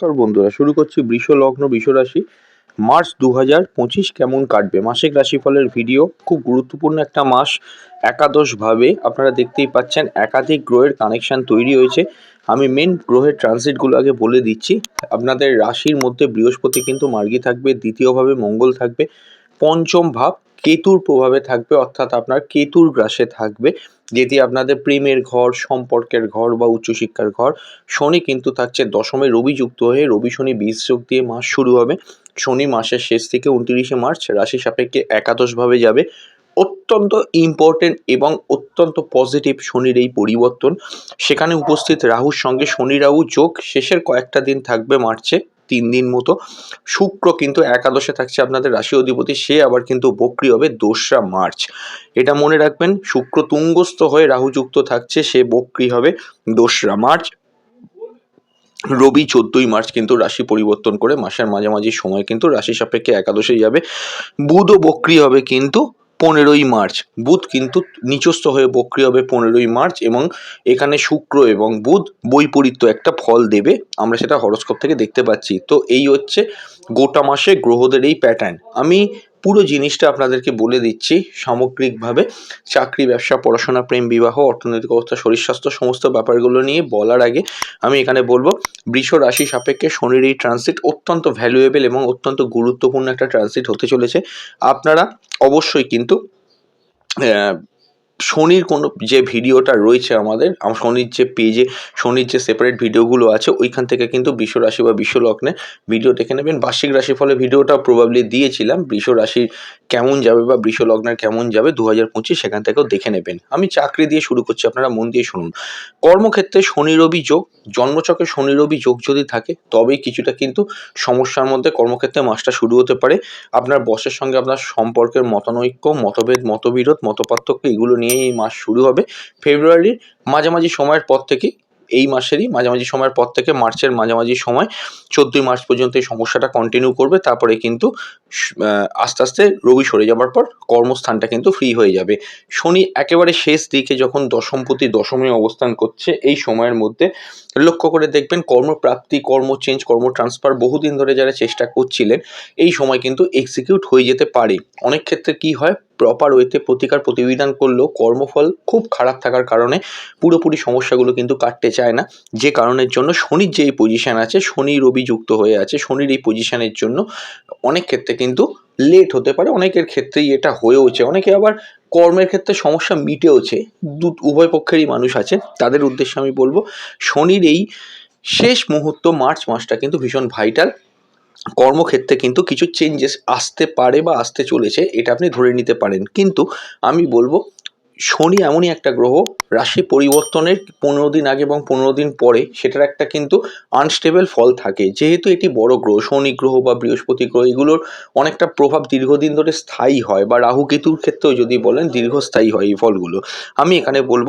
নমস্কার বন্ধুরা, শুরু করছি বৃষ লগ্ন, বৃষ রাশি। মার্চ দু হাজার পঁচিশ কেমন কাটবে? মাসিক রাশিফলের ভিডিও, খুব গুরুত্বপূর্ণ একটা মাস। একাদশভাবে আপনারা দেখতেই পাচ্ছেন, একাধিক গ্রহের কানেকশন তৈরি হয়েছে। আমি মেন গ্রহের ট্রানজিটগুলো আগে বলে দিচ্ছি। আপনাদের রাশির মধ্যে বৃহস্পতি কিন্তু মার্গী থাকবে, দ্বিতীয়ভাবে মঙ্গল থাকবে, পঞ্চম ভাব কেতুর প্রভাবে থাকবে, অর্থাৎ আপনার কেতুর গ্রাসে থাকবে। যেটি আপনাদের প্রেমের ঘর, সম্পর্কের ঘর বা উচ্চশিক্ষার ঘর। শনি কিন্তু থাকছে দশমে রবি যুক্ত হয়ে, রবি শনি বীজ যোগ দিয়ে মাস শুরু হবে। শনি মাসের শেষ থেকে উনত্রিশে মার্চ রাশি সাপেক্ষে একাদশভাবে যাবে। অত্যন্ত ইম্পর্টেন্ট এবং অত্যন্ত পজিটিভ শনির এই পরিবর্তন। সেখানে উপস্থিত রাহুর সঙ্গে শনি রাহু যোগ শেষের কয়েকটা দিন থাকবে মার্চে। তিন দিন মতো। শুক্র কিন্তু একাদশে থাকছে আপনাদের রাশি অধিপতি, সে আবার কিন্তু বক্রি হবে দোসরা মার্চ। এটা মনে রাখবেন, শুক্র তুঙ্গস্থ হয়ে রাহুযুক্ত থাকছে, সে বক্রি হবে দোসরা মার্চ। রবি চোদ্দই মার্চ কিন্তু রাশি পরিবর্তন করে, মাসের মাঝামাঝি সময় কিন্তু রাশি সাপেক্ষে একাদশে যাবে। বুধও বক্রি হবে কিন্তু পনেরোই মার্চ। বুধ কিন্তু নিচস্থ হয়ে বক্রিয় হবে পনেরোই মার্চ এবং এখানে শুক্র এবং বুধ বৈপরীত্য একটা ফল দেবে। আমরা সেটা হরস্কোপ থেকে দেখতে পাচ্ছি। তো এই হচ্ছে গোটা মাসে গ্রহদের এই প্যাটার্ন আমি পুরো জিনিসটা আপনাদেরকে বলে দিচ্ছি সামগ্রিকভাবে। চাকরি, ব্যবসা, পড়াশোনা, প্রেম, বিবাহ, অর্থনৈতিক অবস্থা, শরীর স্বাস্থ্য সমস্ত ব্যাপারগুলো নিয়ে বলার আগে আমি এখানে বলব, বৃষ রাশি সাপেক্ষে শনির এই ট্রানজিট অত্যন্ত ভ্যালুয়েবেল এবং অত্যন্ত গুরুত্বপূর্ণ একটা ট্রানজিট হতে চলেছে। আপনারা অবশ্যই কিন্তু শনির কোনো যে ভিডিওটা রয়েছে আমাদের, আম- শনির যে পেজে শনির যে সেপারেট ভিডিওগুলো আছে, ওইখান থেকে কিন্তু বিশ্ব রাশি বা বিশ্ব লগ্নে ভিডিও দেখে নেবেন। বার্ষিক রাশি ফলে ভিডিওটা প্রবাবলি দিয়েছিলাম। বিশ্ব রাশির কেমন যাবে বা বৃষ কেমন যাবে দু হাজার পঁচিশ সেখান থেকেও দেখে নেবেন। আমি চাকরি দিয়ে শুরু করছি, আপনারা মন দিয়ে শুনুন। কর্মক্ষেত্রে শনি রবি যোগ, জন্মচকে শনি রবি যোগ যদি থাকে, তবেই কিছুটা কিন্তু সমস্যার মধ্যে কর্মক্ষেত্রে মাসটা শুরু হতে পারে। আপনার বসের সঙ্গে আপনার সম্পর্কের মতানৈক্য, মতভেদ, মতবিরোধ, মতপার্থক্য, এগুলো নিয়েই এই মাস শুরু হবে। ফেব্রুয়ারির মাঝামাঝি সময়ের পর থেকে এই মাসেরই মাঝামাঝি সময়ের পর থেকে মার্চের মাঝামাঝি সময় চোদ্দোই মার্চ পর্যন্ত এই সমস্যাটা কন্টিনিউ করবে, তারপরে কিন্তু আস্তে আস্তে রবি সরে যাবার পর কর্মস্থানটা কিন্তু ফ্রি হয়ে যাবে। শনি একেবারে শেষ দিকে যখন দশমপতি দশমে অবস্থান করছে, এই সময়ের মধ্যে লক্ষ্য করে দেখবেন কর্মপ্রাপ্তি, কর্ম চেঞ্জ কর্ম ট্রান্সফার বহুদিন ধরে যারা চেষ্টা করছিলেন, এই সময় কিন্তু এক্সিকিউট হয়ে যেতে পারে। অনেক ক্ষেত্রে কি হয়? প্রপার ওয়েতে প্রতিকার প্রতিবিধান করলেও কর্মফল খুব খারাপ থাকার কারণে পুরোপুরি সমস্যাগুলো কিন্তু কাটতে চায় না। যে কারণের জন্য শনির যে এই পজিশন আছে, শনি, রবি যুক্ত হয়ে আছে, শনির এই পজিশানের জন্য অনেক ক্ষেত্রে কিন্তু লেট হতে পারে। অনেকের ক্ষেত্রেই এটা হয়েওছে, অনেকে আবার কর্মের ক্ষেত্রে সমস্যা মিটেওছে। দু, উভয় পক্ষেরই মানুষ আছে। তাদের উদ্দেশ্যে আমি বলব, শনির এই শেষ মুহূর্ত, মার্চ মাসটা কিন্তু ভীষণ ভাইটাল কর্মক্ষেত্রে কিন্তু কিছু চেঞ্জেস আসতে পারে বা আসতে চলেছে, এটা আপনি ধরে নিতে পারেন। কিন্তু আমি বলব, শনি এমনই একটা গ্রহ, রাশি পরিবর্তনের পনেরো দিন আগে এবং পনেরো দিন পরে, সেটার একটা কিন্তু আনস্টেবল ফল থাকে। যেহেতু এটি বড় গ্রহ, শনি গ্রহ বা বৃহস্পতি গ্রহ, এগুলোর অনেকটা প্রভাব দীর্ঘদিন ধরে স্থায়ী হয় বা রাহু কেতুর ক্ষেত্রেও যদি বলেন দীর্ঘস্থায়ী হয় এই ফলগুলো। আমি এখানে বলব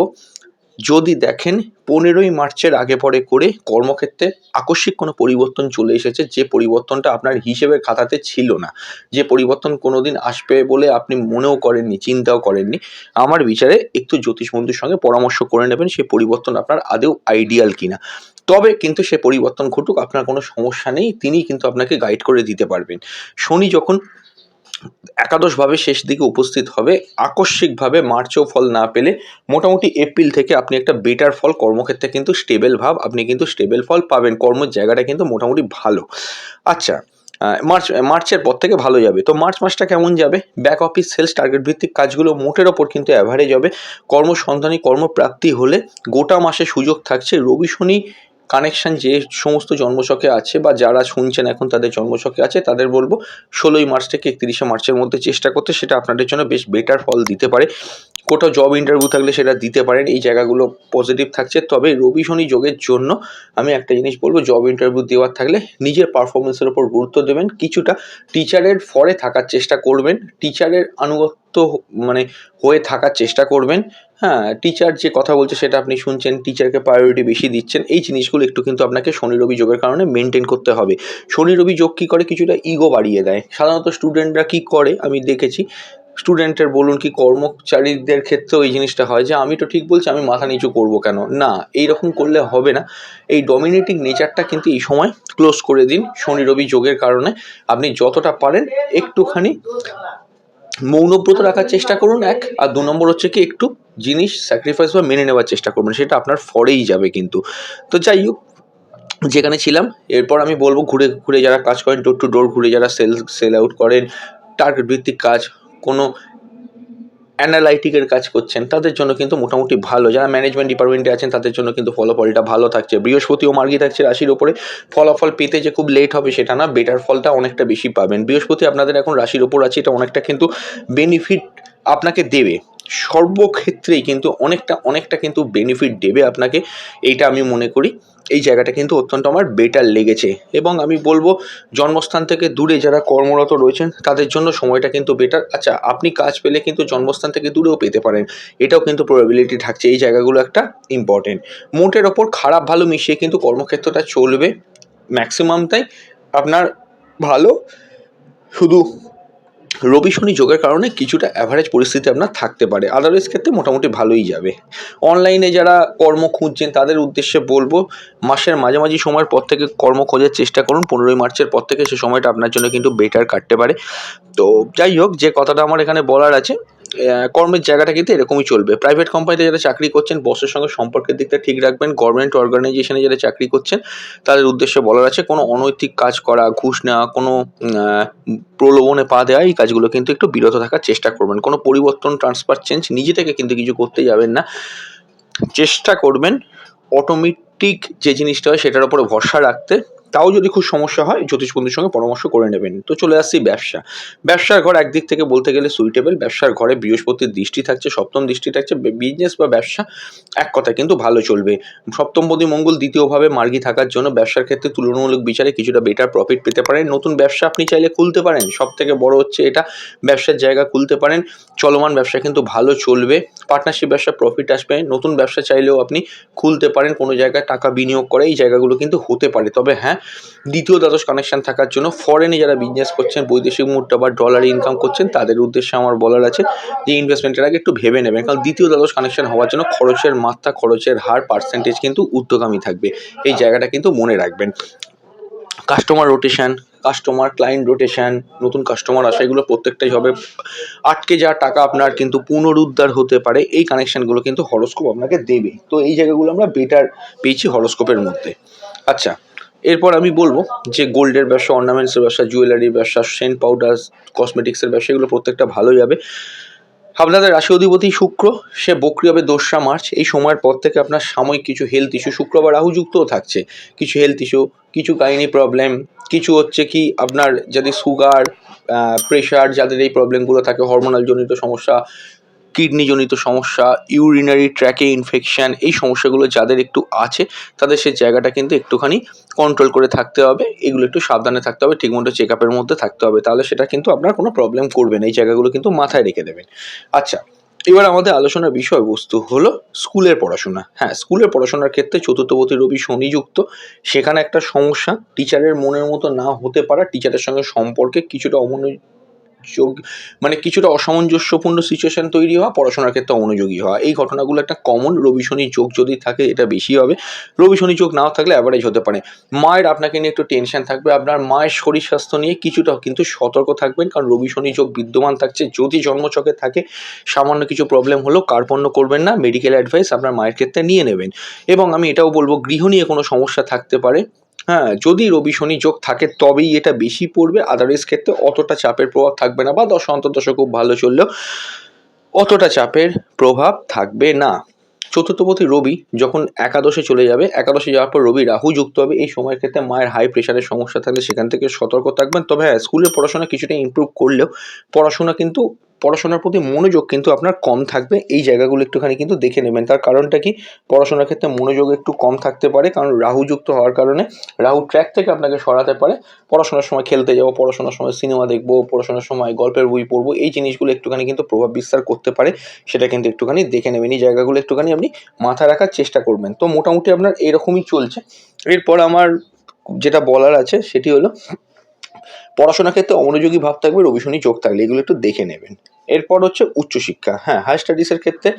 যদি দেখেন পনেরোই মার্চের আগে পরে করে কর্মক্ষেত্রে আকস্মিক কোনো পরিবর্তন চলে এসেছে, যে পরিবর্তনটা আপনার হিসেবের খাতাতে ছিল না। যে পরিবর্তন কোনো দিন আসবে বলে আপনি মনেও করেননি, চিন্তাও করেননি, আমার বিচারে একটু জ্যোতিষ বন্ধুর সঙ্গে পরামর্শ করে নেবেন সেই পরিবর্তন আপনার আদেও আইডিয়াল কিনা। তবে কিন্তু সে পরিবর্তন ঘটুক, আপনার কোনো সমস্যা নেই তিনি কিন্তু আপনাকে গাইড করে দিতে পারবেন। শনি যখন একাদশভাবে শেষ দিকে উপস্থিত হবে। আকস্মিকভাবে মার্চেও ফল না পেলে মোটামুটি এপ্রিল থেকে আপনি একটা বেটার ফল, কর্মক্ষেত্রে কিন্তু স্টেবল ভাব, আপনি কিন্তু স্টেবল ফল পাবেন। কর্মের জায়গাটা কিন্তু মোটামুটি ভালো। আচ্ছা মার্চ, মার্চের পর থেকে ভালো যাবে। তো মার্চ মাসটা কেমন যাবে? ব্যাক অফিস সেলস টার্গেট ভিত্তিক কাজগুলো মোটের ওপর কিন্তু অ্যাভারেজ হবে। কর্মসন্ধানী, কর্মপ্রাপ্তি হলে গোটা মাসে সুযোগ থাকছে। রবি, শনি কানেকশন যে সমস্ত জন্মছকে আছে বা যারা শুনছেন এখন তাদের জন্মছকে আছে, তাদের বলব ষোলোই মার্চ থেকে একত্রিশে মার্চের মধ্যে চেষ্টা করতে, সেটা আপনাদের জন্য বেশ বেটার ফল দিতে পারে। কোথাও জব ইন্টারভিউ থাকলে সেটা দিতে পারেন, এই জায়গাগুলো পজিটিভ থাকছে। তবে রবি শনি যোগের জন্য আমি একটা জিনিস বলব জব ইন্টারভিউ দেওয়ার থাকলে নিজের পারফরমেন্সের ওপর গুরুত্ব দেবেন। কিছুটা টিচারের ফরে থাকার চেষ্টা করবেন টিচারের আনুগত্য মানে হয়ে থাকার চেষ্টা করবেন। হ্যাঁ টিচার যে কথা বলছে সেটা আপনি শুনছেন টিচারকে প্রায়োরিটি বেশি দিচ্ছেন, এই জিনিসগুলো একটু কিন্তু আপনাকে শনি রবি যোগের কারণে মেনটেন করতে হবে। শনি রবি যোগ কী করে? কিছুটা ইগো বাড়িয়ে দেয়। সাধারণত স্টুডেন্টরা কী করে? আমি দেখেছি স্টুডেন্টের বলুন কি কর্মচারীদের ক্ষেত্রেও এই জিনিসটা হয় যে, আমি তো ঠিক বলছি, আমি মাথা নিচু করব কেন? না এই রকম করলে হবে না। এই ডমিনেটিং নেচারটা কিন্তু এই সময় ক্লোজ করে দিন শনি, রবি যোগের কারণে। আপনি যতটা পারেন একটুখানি মৌনব্রত রাখার চেষ্টা করুন, এক। আর দু নম্বর হচ্ছে কি, একটু জিনিস স্যাক্রিফাইস বা মেনে নেওয়ার চেষ্টা করবেন, সেটা আপনার ফরেই যাবে কিন্তু। তো যাই হোক, যেখানে ছিলাম, এরপর আমি বলব, ঘুরে ঘুরে যারা কাজ করেন ডোর টু ডোর ঘুরে যারা সেল সেল আউট করেন টার্গেট ভিত্তিক কাজ কোনো অ্যানালাইটিকের কাজ করছেন, তাদের জন্য কিন্তু মোটামুটি ভালো। যারা ম্যানেজমেন্ট ডিপার্টমেন্টে আছেন, তাদের জন্য কিন্তু ফলাফলটা ভালো থাকছে। বৃহস্পতি ও মার্গি থাকছে রাশির ওপরে। ফলাফল পেতে যে খুব লেট হবে সেটা না বেটার ফলটা অনেকটা বেশি পাবেন। বৃহস্পতি আপনাদের এখন রাশির ওপর আছে, এটা অনেকটা কিন্তু বেনিফিট আপনাকে দেবে। সর্বক্ষেত্রেই কিন্তু অনেকটা অনেকটা কিন্তু বেনিফিট দেবে আপনাকে। এইটা আমি মনে করি। এই জায়গাটা কিন্তু অত্যন্ত আমার বেটার লেগেছে। এবং আমি বলব, জন্মস্থান থেকে দূরে যারা কর্মরত রয়েছেন, তাদের জন্য সময়টা কিন্তু বেটার আচ্ছা আপনি কাজ পেলে কিন্তু জন্মস্থান থেকে দূরেও পেতে পারেন। এটাও কিন্তু প্রবাবিলিটি থাকছে। এই জায়গাগুলো একটা ইম্পর্টেন্ট মোটের ওপর খারাপ ভালো মিশিয়ে কিন্তু কর্মক্ষেত্রটা চলবে। ম্যাক্সিমামটাই আপনার ভালো। শুধু রবি শনি যোগের কারণে কিছুটা অ্যাভারেজ পরিস্থিতি আপনার থাকতে পারে। আদারওয়াইজ ক্ষেত্রে মোটামুটি ভালোই যাবে। অনলাইনে যারা কর্ম খুঁজছেন, তাদের উদ্দেশ্যে বলব, মাসের মাঝামাঝি সময়ের পর থেকে কর্ম খোঁজার চেষ্টা করুন। পনেরোই মার্চের পর থেকে সে সময়টা আপনার জন্য কিন্তু বেটার কাটতে পারে। তো যাই হোক, যে কথাটা আমার এখানে বলার আছে কর্মের জায়গাটা কিন্তু এরকমই চলবে। প্রাইভেট কোম্পানিতে যারা চাকরি করছেন বসের সঙ্গে সম্পর্কের দিকটা ঠিক রাখবেন। গভর্নমেন্ট অর্গানাইজেশনে যারা চাকরি করছেন, তাদের উদ্দেশ্যে বলার আছে, কোনো অনৈতিক কাজ করা, ঘুষ নেওয়া, কোনো প্রলোভনে পা দেওয়া, এই কাজগুলো কিন্তু একটু বিরত থাকার চেষ্টা করবেন। কোনো পরিবর্তন ট্রান্সফার চেঞ্জ নিজে থেকে কিন্তু কিছু করতে যাবেন না। চেষ্টা করবেন অটোমেটিক যে জিনিসটা হয়, সেটার উপরে ভরসা রাখতে। তাও যদি খুব সমস্যা হয়, জ্যোতিষ বন্ধুর সঙ্গে পরামর্শ করে নেবেন। তো চলে আসছি ব্যবসা। ব্যবসার ঘর একদিক থেকে বলতে গেলে সুইটেবল ব্যবসার ঘরে বৃহস্পতির দৃষ্টি থাকছে, সপ্তম দৃষ্টি থাকছে বিজনেস বা ব্যবসা এক কথা কিন্তু ভালো চলবে। সপ্তমপদী মঙ্গল দ্বিতীয়ভাবে মার্গি থাকার জন্য ব্যবসার ক্ষেত্রে তুলনামূলক বিচারে কিছুটা বেটার প্রফিট পেতে পারেন। নতুন ব্যবসা আপনি চাইলে খুলতে পারেন। সব থেকে বড় হচ্ছে এটা, ব্যবসার জায়গা খুলতে পারেন। চলমান ব্যবসা কিন্তু ভালো চলবে। পার্টনারশিপ ব্যবসা প্রফিট আসবে। নতুন ব্যবসা চাইলেও আপনি খুলতে পারেন। কোনো জায়গায় টাকা বিনিয়োগ করে এই জায়গাগুলো কিন্তু হতে পারে। তবে হ্যাঁ দ্বিতীয় দ্বাদশ কানেকশন থাকার জন্য ফরেনে যারা বিজনেস করছেন, বৈদেশিক মুদ্রা বা ডলার ইনকাম করছেন, তাদের উদ্দেশ্যে আমার বলার আছে যে ইনভেস্টমেন্টের আগে একটু ভেবে নেবেন। কারণ দ্বিতীয় দ্বাদশ কানেকশন হওয়ার জন্য খরচের মাত্রা, খরচের হার পার্সেন্টেজ কিন্তু ঊর্ধ্বগামী থাকবে। এই জায়গাটা কিন্তু মনে রাখবেন। Customer rotation customer client rotation নতুন কাস্টমার আসা, এগুলো প্রত্যেকটাই হবে। আটকে যাওয়া টাকা আপনার কিন্তু পুনরুদ্ধার হতে পারে। এই কানেকশানগুলো কিন্তু হরস্কোপ আপনাকে দেবে। তো এই জায়গাগুলো আমরা বেটার পেয়েছি হরস্কোপের মধ্যে। আচ্ছা এরপর আমি বলব যে গোল্ডের ব্যবসা অর্নামেন্টসের ব্যবসা জুয়েলারির ব্যবসা সেন্ট পাউডার কসমেটিক্সের ব্যবসা, এগুলো প্রত্যেকটা ভালো যাবে। আপনাদের রাশি অধিপতি শুক্র, সে বক্রি হবে দোসরা মার্চ। এই সময়ের পর থেকে আপনার সাময়িক কিছু হেলথ ইস্যু শুক্র বা রাহু থাকছে। কিছু হেলথ ইস্যু কিছু কাহিনি প্রবলেম কিছু হচ্ছে কি আপনার যদি সুগার প্রেশার যাদের এই প্রবলেমগুলো থাকে হরমোনাল জনিত সমস্যা কিডনি জনিত সমস্যা ইউরিনারি ট্র্যাকে ইনফেকশান এই সমস্যাগুলো যাদের একটু আছে, তাদের সেই জায়গাটা কিন্তু একটুখানি কন্ট্রোল করে থাকতে হবে। এগুলো একটু সাবধানে থাকতে হবে, ঠিকমতো চেক আপের মধ্যে থাকতে হবে। তাহলে সেটা কিন্তু আপনার কোনো প্রবলেম করবে না। এই জায়গাগুলো কিন্তু মাথায় রেখে দেবেন। আচ্ছা এবার আমাদের আলোচনার বিষয়বস্তু হলো স্কুলের পড়াশোনা। হ্যাঁ স্কুলের পড়াশোনার ক্ষেত্রে চতুর্থপতি রবি শনিযুক্ত। সেখানে একটা সমস্যা। টিচারের মনের মতো না হতে পারা। টিচারের সঙ্গে সম্পর্কে কিছুটা অমনোযোগ মানে কিছুটা অসামঞ্জস্যপূর্ণ সিচুয়েশন তৈরি হওয়া, পড়াশোনার ক্ষেত্রে অনুযোগী হওয়া। এই ঘটনাগুলো একটা কমন রবি শনি যোগ যদি থাকে, এটা বেশি হবে। রবি শনি যোগ নাও থাকলে অ্যাভারেজ হতে পারে। মায়ের আপনাকে নিয়ে একটু টেনশন থাকবে। আপনার মায়ের শরীর স্বাস্থ্য নিয়ে কিছুটা কিন্তু সতর্ক থাকবেন, কারণ রবি শনি যোগ বিদ্যমান থাকছে। যদি জন্মচকে থাকে, সামান্য কিছু প্রবলেম হলেও কার্পণ্য করবেন না মেডিকেল অ্যাডভাইস আপনার মায়ের ক্ষেত্রে নিয়ে নেবেন। এবং আমি এটাও বলব, গৃহ নিয়ে কোনো সমস্যা থাকতে পারে। হ্যাঁ যদি রবি শনি যোগ থাকে, তবেই এটা বেশি পড়বে। আদারওয়াইজ ক্ষেত্রে অতটা চাপের প্রভাব থাকবে না, বা দশ অন্তর্দশ খুব ভালো চললেও অতটা চাপের প্রভাব থাকবে না। চতুর্থপতি রবি যখন একাদশে চলে যাবে, একাদশে যাওয়ার পর রবি রাহু যুক্ত হবে, এই সময়ের ক্ষেত্রে মায়ের হাই প্রেশারের সমস্যা থাকলে সেখান থেকে সতর্ক থাকবেন। তবে হ্যাঁ স্কুলের পড়াশোনা কিছুটা ইমপ্রুভ করলেও পড়াশোনা কিন্তু পড়াশোনার প্রতি মনোযোগ কিন্তু আপনার কম থাকবে। এই জায়গাগুলো একটুখানি কিন্তু দেখে নেবেন। তার কারণটা কি? পড়াশোনার ক্ষেত্রে মনোযোগ একটু কম থাকতে পারে। কারণ রাহু যুক্ত হওয়ার কারণে রাহু ট্র্যাক থেকে আপনাকে সরাতে পারে। পড়াশোনার সময় খেলতে যাব, পড়াশোনার সময় সিনেমা দেখব, পড়াশোনার সময় গল্পের বই পড়ব, এই জিনিসগুলো একটুখানি কিন্তু প্রভাব বিস্তার করতে পারে। সেটা কিন্তু একটুখানি দেখে নেবেন। এই জায়গাগুলো একটুখানি আপনি মাথায় রাখার চেষ্টা করবেন। তো মোটামুটি আপনার এরকমই চলছে। এরপর আমার যেটা বলার আছে সেটি হলো পড়াশোনার ক্ষেত্রে অমনোযোগী ভাব থাকবে, রবি শনি যোগ থাকলে এগুলো একটু দেখে নেবেন। এরপর হচ্ছে উচ্চশিক্ষা। হ্যাঁ হায়ার স্টাডিজের ক্ষেত্রে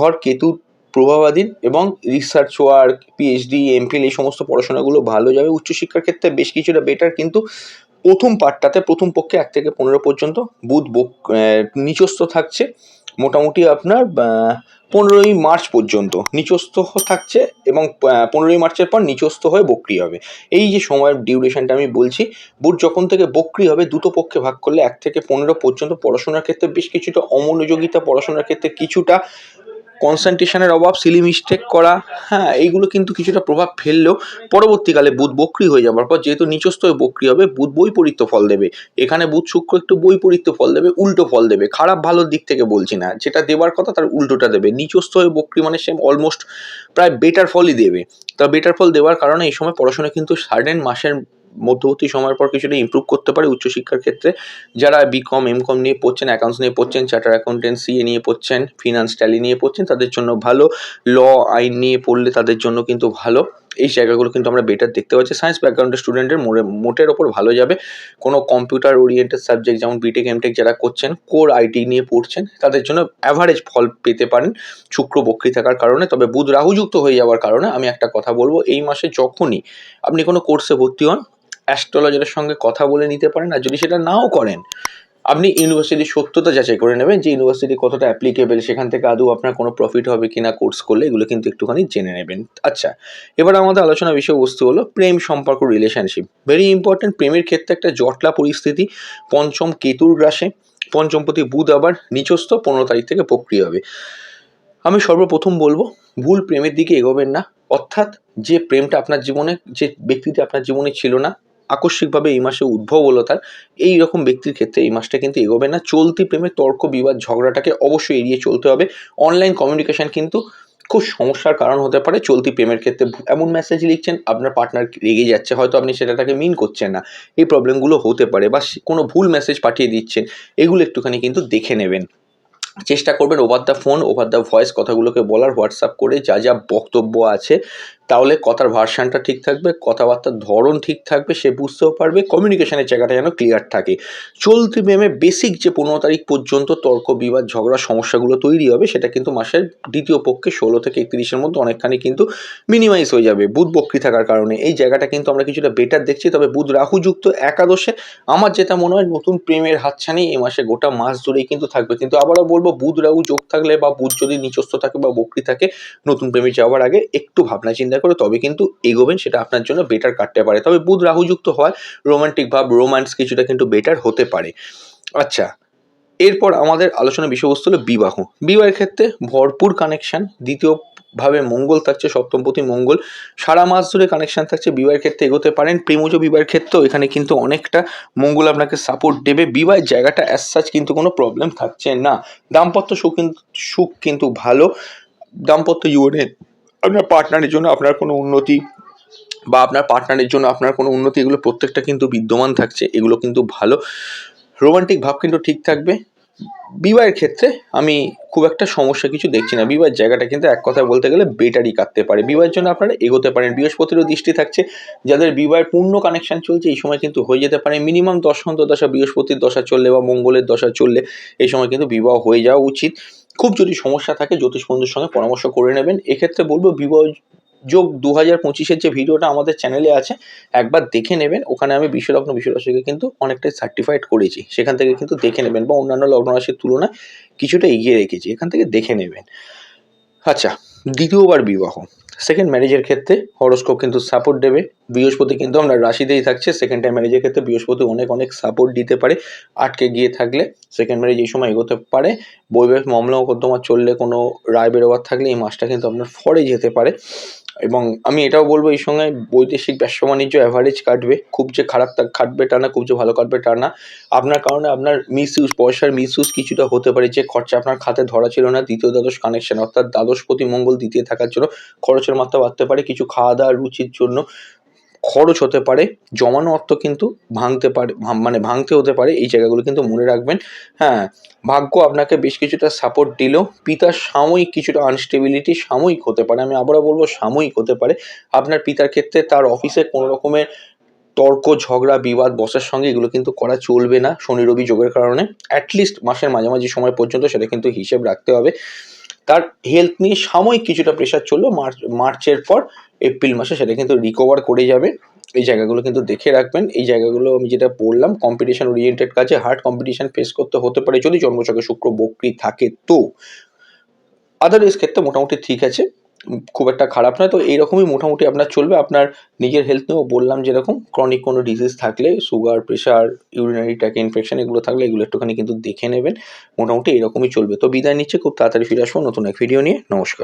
ঘর, কেতু, প্রভাবাধীন এবং রিসার্চ ওয়ার্ক পিএইচডি এমফিল এই সমস্ত পড়াশোনাগুলো ভালো যাবে। উচ্চশিক্ষার ক্ষেত্রে বেশ কিছুটা বেটার কিন্তু প্রথম পার্টটাতে প্রথম পক্ষে এক থেকে পনেরো পর্যন্ত বুধ নিচস্থ থাকছে। মোটামুটি আপনার পনেরোই মার্চ পর্যন্ত নিচস্থ থাকছে এবং পনেরোই মার্চের পর নিচস্থ হয়ে বক্রি হবে। এই যে সময়ের ডিউরেশনটা আমি বলছি বুট যখন থেকে বক্রি হবে, দুটো পক্ষে ভাগ করলে এক থেকে পনেরো পর্যন্ত পড়াশোনার ক্ষেত্রে বেশ কিছুটা অমনোযোগিতা, পড়াশোনার ক্ষেত্রে কিছুটা কনসেন্ট্রেশনের অভাব সিলি মিস্টেক করা হ্যাঁ এইগুলো কিন্তু কিছুটা প্রভাব ফেললেও পরবর্তীকালে বুধ বক্রি হয়ে যাওয়ার পর যেহেতু নিচস্থ হয়ে বক্রি হবে, বুধ বৈপরীত্য ফল দেবে। এখানে বুধ শুক্র একটু বৈপরীত্য ফল দেবে, উল্টো ফল দেবে। খারাপ ভালোর দিক থেকে বলছি না, যেটা দেওয়ার কথা তার উল্টোটা দেবে। নিচস্থ হয়ে বক্রি মানে সে অলমোস্ট প্রায় বেটার ফলই দেবে। তা বেটার ফল দেওয়ার কারণে এই সময় পড়াশোনা কিন্তু সার্ডেন মাসের মধ্যবর্তী সময়ের পর কিছুটা ইমপ্রুভ করতে পারে উচ্চশিক্ষার ক্ষেত্রে। যারা বিকম এমকম নিয়ে পড়ছেন অ্যাকাউন্টস নিয়ে পড়ছেন চার্টার অ্যাকাউন্টেন্সি নিয়ে পড়ছেন ফিনান্স ট্যালি নিয়ে পড়ছেন, তাদের জন্য ভালো। ল আইন নিয়ে পড়লে তাদের জন্য কিন্তু ভালো। এই জায়গাগুলো কিন্তু আমরা বেটার দেখতে পাচ্ছি। সায়েন্স ব্যাকগ্রাউন্ডের স্টুডেন্টের মোড়ে, মোটের ওপর ভালো যাবে। কোনো কম্পিউটার ওরিয়েন্টেড সাবজেক্ট যেমন বিটেক এমটেক যারা করছেন কোর আইটি নিয়ে পড়ছেন, তাদের জন্য অ্যাভারেজ ফল পেতে পারেন শুক্র বক্রি থাকার কারণে। তবে বুধ রাহুযুক্ত হয়ে যাওয়ার কারণে আমি একটা কথা বলব, এই মাসে যখনই আপনি কোনো কোর্সে ভর্তি হন অ্যাস্ট্রোলজারের সঙ্গে কথা বলে নিতে পারেন আর যদি সেটা নাও করেন, আপনি ইউনিভার্সিটির সত্যতা যাচাই করে নেবেন যে ইউনিভার্সিটি কতটা অ্যাপ্লিকেবেল সেখান থেকে আদৌ আপনার কোনো প্রফিট হবে কিনা কোর্স করলে এগুলো কিন্তু একটুখানি জেনে নেবেন। আচ্ছা এবার আমাদের আলোচনা বিষয়বস্তু হলো প্রেম সম্পর্ক রিলেশনশিপ ভেরি ইম্পর্টেন্ট প্রেমের ক্ষেত্রে একটা জটলা পরিস্থিতি। পঞ্চম কেতুর গ্রাসে, পঞ্চমপতি বুধ আবার নিচস্থ, পনেরো তারিখ থেকে প্রক্রিয়া হবে। আমি সর্বপ্রথম বলব, ভুল প্রেমের দিকে এগোবেন না। অর্থাৎ যে প্রেমটা আপনার জীবনে, যে ব্যক্তিটি আপনার জীবনে ছিল না আকস্মিকভাবে এই মাসে উদ্ভব হলো তার এই রকম ব্যক্তির ক্ষেত্রে এই মাসটা কিন্তু এগোবে না। চলতি প্রেমের তর্ক, বিবাদ, ঝগড়াটাকে অবশ্যই এড়িয়ে চলতে হবে। অনলাইন কমিউনিকেশন কিন্তু খুব সমস্যার কারণ হতে পারে চলতি প্রেমের ক্ষেত্রে। এমন মেসেজ লিখছেন, আপনার পার্টনার রেগে যাচ্ছে, হয়তো আপনি সেটাটাকে মিন করছেন না। এই প্রবলেমগুলো হতে পারে বা কোনো ভুল মেসেজ পাঠিয়ে দিচ্ছেন, এগুলো একটুখানি কিন্তু দেখে নেবেন। চেষ্টা করবেন over the phone over the voice কথাগুলোকে বলার হোয়াটসঅ্যাপ করে যা যা বক্তব্য আছে তাহলে কথার ভার্সানটা ঠিক থাকবে, কথাবার্তার ধরন ঠিক থাকবে, সে বুঝতেও পারবে কমিউনিকেশনের জায়গাটা যেন ক্লিয়ার থাকে। চলতি প্রেমে বেসিক যে পনেরো তারিখ পর্যন্ত তর্ক, বিবাদ, ঝগড়া, সমস্যাগুলো তৈরি হবে, সেটা কিন্তু মাসের দ্বিতীয় পক্ষে ষোলো থেকে একত্রিশের মধ্যে অনেকখানি কিন্তু মিনিমাইজ হয়ে যাবে। বুধ বক্রি থাকার কারণে এই জায়গাটা কিন্তু আমরা কিছুটা বেটার দেখছি। তবে বুধ রাহুযুক্ত একাদশে আমার যেটা মনে হয় নতুন প্রেমের হাতছানি এই মাসে গোটা মাস ধরেই কিন্তু থাকবে। কিন্তু আবারও বলব, বুধ রাহু যোগ থাকলে বা বুধ যদি নিচস্থ থাকে বা বক্রি থাকে, নতুন প্রেমে যাওয়ার আগে একটু ভাবনা চিন্তা করে তবে কিন্তু এগোবেন, সেটা আপনার জন্য বেটার কাটতে পারে। তবে বুধ রাহুযুক্ত হয় রোমান্টিক ভাব রোম্যান্স কিছুটা কিন্তু বেটার হতে পারে। আচ্ছা এরপর আমাদের আলোচনা বিষয়বস্তু হলো বিবাহ। বিবাহের ক্ষেত্রে ভরপুর কানেকশান দ্বিতীয় ভাবে মঙ্গল থাকছে, সপ্তমপতি মঙ্গল। সারা মাস ধরে কানেকশন থাকছে, বিবাহের ক্ষেত্রে এগোতে পারেন। প্রেমজ বিবাহের ক্ষেত্রেও এখানে কিন্তু অনেকটা মঙ্গল আপনাকে সাপোর্ট দেবে। বিবাহের জায়গাটা অ্যাজ সাচ কিন্তু কোনো প্রবলেম থাকছে না। দাম্পত্য সুখ কিন্তু সুখ কিন্তু ভালো। দাম্পত্য জীবনে আপনার পার্টনারের জন্য আপনার কোনো উন্নতি বা আপনার পার্টনারের জন্য আপনার কোনো উন্নতি, এগুলো প্রত্যেকটা কিন্তু বিদ্যমান থাকছে, এগুলো কিন্তু ভালো। রোমান্টিক ভাব কিন্তু ঠিক থাকবে। বিবাহের ক্ষেত্রে আমি খুব একটা সমস্যা কিছু দেখছি না। বিবাহের জায়গাটা কিন্তু এক কথায় বলতে গেলে বেটারই কাটতে পারে। বিবাহের জন্য আপনারা এগোতে পারেন। বৃহস্পতিরও দৃষ্টি থাকছে। যাদের বিবাহের পূর্ণ কানেকশন চলছে, এই সময় কিন্তু হয়ে যেতে পারে। মিনিমাম দশ দশা, বৃহস্পতির দশা চললে বা মঙ্গলের দশা চললে এই সময় কিন্তু বিবাহ হয়ে যাওয়া উচিত। খুব যদি সমস্যা থাকে জ্যোতিষ বন্ধুর সঙ্গে পরামর্শ করে নেবেন। এক্ষেত্রে বলব বিবাহ যোগ দু হাজার পঁচিশের যে ভিডিওটা আমাদের চ্যানেলে আছে, একবার দেখে নেবেন। ওখানে আমি বিশ্বলগ্ন বিশ্বরাশিকে কিন্তু অনেকটাই সার্টিফাইড করেছি। সেখান থেকে কিন্তু দেখে নেবেন বা অন্যান্য লগ্ন রাশির তুলনায় কিছুটা এগিয়ে রেখেছি। এখান থেকে দেখে নেবেন। আচ্ছা দ্বিতীয়বার বিবাহ। সেকেন্ড ম্যারেজের ক্ষেত্রে হরস্কোপ কিন্তু সাপোর্ট দেবে। বৃহস্পতি কিন্তু আমরা রাশিতেই থাকছে। সেকেন্ড টাইম ম্যারেজের ক্ষেত্রে বৃহস্পতি অনেক অনেক সাপোর্ট দিতে পারে। আটকে গিয়ে থাকলে সেকেন্ড ম্যারেজ এই সময় এগোতে পারে। বৈবাহিক মামলা মোকদ্দমা চললে কোনো রায় বেরোবার থাকলে এই মাসটা কিন্তু আপনার ফরে যেতে পারে। এবং আমি এটাও বলব এই সময় বৈদেশিক ব্যবসা বাণিজ্য অ্যাভারেজ কাটবে। খুব যে খারাপ তা কাটবে টা না, খুব যে ভালো কাটবে টা না। আপনার কারণে আপনার মিস ইউজ পয়সার মিস ইউজ কিছুটা হতে পারে। যে খরচা আপনার খাতে ধরা ছিল না, দ্বিতীয় দ্বাদশ কানেকশন অর্থাৎ দ্বাদশপতি মঙ্গল দ্বিতীয় থাকার জন্য খরচের মাত্রা বাড়তে পারে। কিছু খাওয়া দাওয়া রুচির জন্য খরচ হতে পারে, জমানো অর্থ কিন্তু ভাঙতে পারে মানে ভাঙতে হতে পারে, এই জায়গাগুলো কিন্তু মনে রাখবেন। হ্যাঁ ভাগ্য আপনাকে বেশ কিছুটা সাপোর্ট দিলেও পিতার সাময়িক কিছুটা আনস্টেবিলিটি সাময়িক হতে পারে, আমি আবারও বলব সাময়িক হতে পারে। আপনার পিতার ক্ষেত্রে তার অফিসে কোনো রকমের তর্ক, ঝগড়া, বিবাদ বসের সঙ্গে এগুলো কিন্তু করা চলবে না শনি, রবি, যোগের কারণে। অ্যাটলিস্ট মাসের মাঝামাঝি সময় পর্যন্ত সেটা কিন্তু হিসেব রাখতে হবে। তার হেলথ নিয়ে সাময়িক কিছুটা প্রেশার চলল। মার্চ, মার্চের পর এপ্রিল মাসে সেটা কিন্তু রিকভার করে যাবে। এই জায়গাগুলো কিন্তু দেখে রাখবেন। এই জায়গাগুলো আমি যেটা বললাম কম্পিটিশন ওরিয়েন্টেড কাজে হার্ড কম্পিটিশন ফেস করতে হতে পারে যদি জন্মচকে শুক্র বকরি থাকে তো। আদারওয়াইজ ক্ষেত্রে মোটামুটি ঠিক আছে। খুব একটা খারাপ নয়। তো এইরকমই মোটামুটি আপনার চলবে। আপনার নিজের হেলথ নিয়েও বললাম যেরকম ক্রনিক কোনো ডিজিজ থাকলে sugar pressure urinary tract infection এগুলো থাকলে এগুলো একটুখানি কিন্তু দেখে নেবেন। মোটামুটি এরকমই চলবে। তো বিদায় নিচ্ছে, খুব তাড়াতাড়ি ফিরে আসব নতুন এক ভিডিও নিয়ে। নমস্কার।